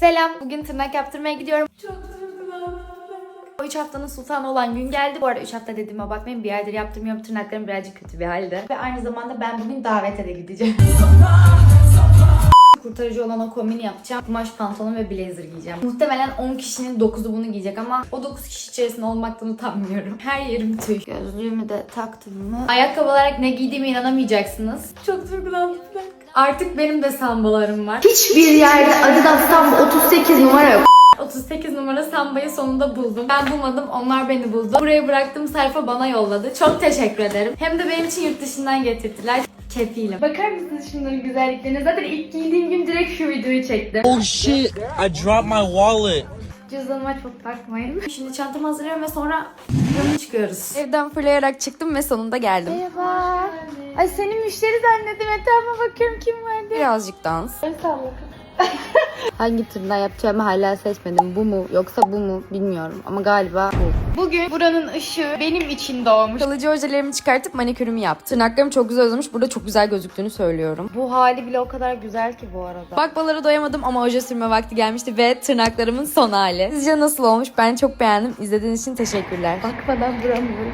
Selam. Bugün tırnak yaptırmaya gidiyorum. Çok O 3 haftanın sultanı olan gün geldi. Bu arada 3 hafta dediğime bakmayın. Bir aydır yaptırmıyorum. Tırnaklarım birazcık kötü bir halde. Ve aynı zamanda ben bugün davete de gideceğim. Kurtarıcı olan o kombini yapacağım. Kumaş pantolon ve blazer giyeceğim. Muhtemelen 10 kişinin 9'u bunu giyecek ama o 9 kişi içerisinde olmaktan utanmıyorum. Her yerim tüy. Gözlüğümü de taktım mı? Ayakkabı olarak ne giydiğime inanamayacaksınız. Çok duygulandım. Artık benim de sambalarım var. Hiçbir yerde Adidas Samba 38 numara yok. 38 numara sambayı sonunda buldum. Ben bulmadım, onlar beni buldu. Buraya bıraktığım sayfa bana yolladı. Çok teşekkür ederim. Hem de benim için yurt dışından getirdiler. Kefilim. Bakar mısınız şunların güzelliklerine? Zaten ilk giydiğim gün direkt şu videoyu çektim. Oh shit, I dropped my wallet. Cüzdanıma çok takmayın. Şimdi çantamı hazırlıyorum ve sonra yola çıkıyoruz. Evden fırlayarak çıktım ve sonunda geldim. Merhaba. Ay seni müşteri zannettim. Etrafıma bakıyorum kim var diye. Birazcık dans. Hangi tırnağı yapacağımı hala seçmedim. Bu mu yoksa bu mu bilmiyorum ama galiba bu. Bugün buranın ışığı benim için doğmuş. Kalıcı ojelerimi çıkartıp manikürümü yaptım. Tırnaklarım çok güzel uzamış. Burada çok güzel gözüktüğünü söylüyorum. Bu hali bile o kadar güzel ki bu arada. Bakmalara doyamadım ama oje sürme vakti gelmişti ve tırnaklarımın son hali. Sizce nasıl olmuş? Ben çok beğendim. İzlediğiniz için teşekkürler. Bakmadan duramıyorum.